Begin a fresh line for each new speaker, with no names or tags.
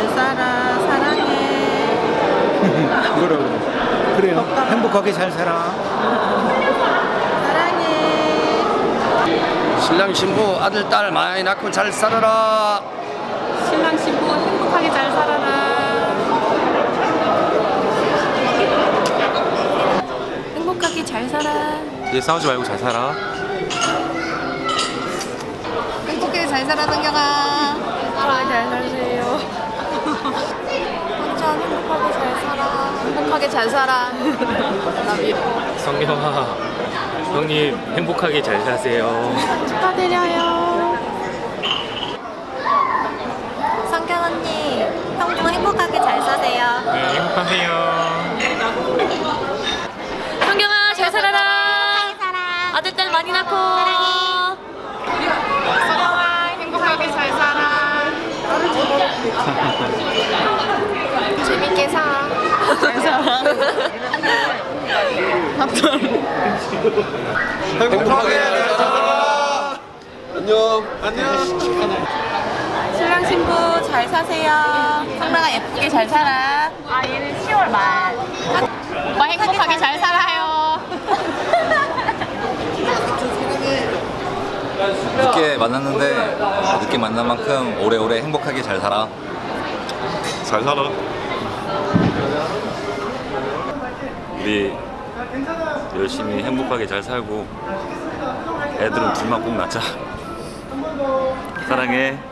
잘 살아 사랑해
뭐라고? 그래요. 행복하게 잘 살아.
사랑해
신랑 신부 아들 딸 많이 낳고 잘 살아라.
신랑 신부 행복하게 잘 살아라 행복하게 잘 살아
이제 싸우지 말고 잘 살아.
행복하게 잘 살아 성경아
아, 잘 살세요
혼자 행복하게 잘 살아 행복하게 잘 살아.
성경아, 형님 행복하게 잘 사세요.
축하드려요.
성경 언니 형도 행복하게 잘 사세요.
네, 행복하세요.
성경아 잘 살아라. 아들 딸 많이 낳고
행복하게 잘 살아
재밌게 사
잘 살아
행복하게 잘 살아라. 안녕.
신랑 신부 잘 사세요 성나가 예쁘게 잘 살아 아 얘는 10월 말 오빠 행복하게 잘 살아요
늦게 만났는데 늦게 만난 만큼 오래오래 행복하게 잘 살아.
잘 살아.
우리 열심히 행복하게 잘 살고 애들은 둘만 꼭 낳자. 사랑해.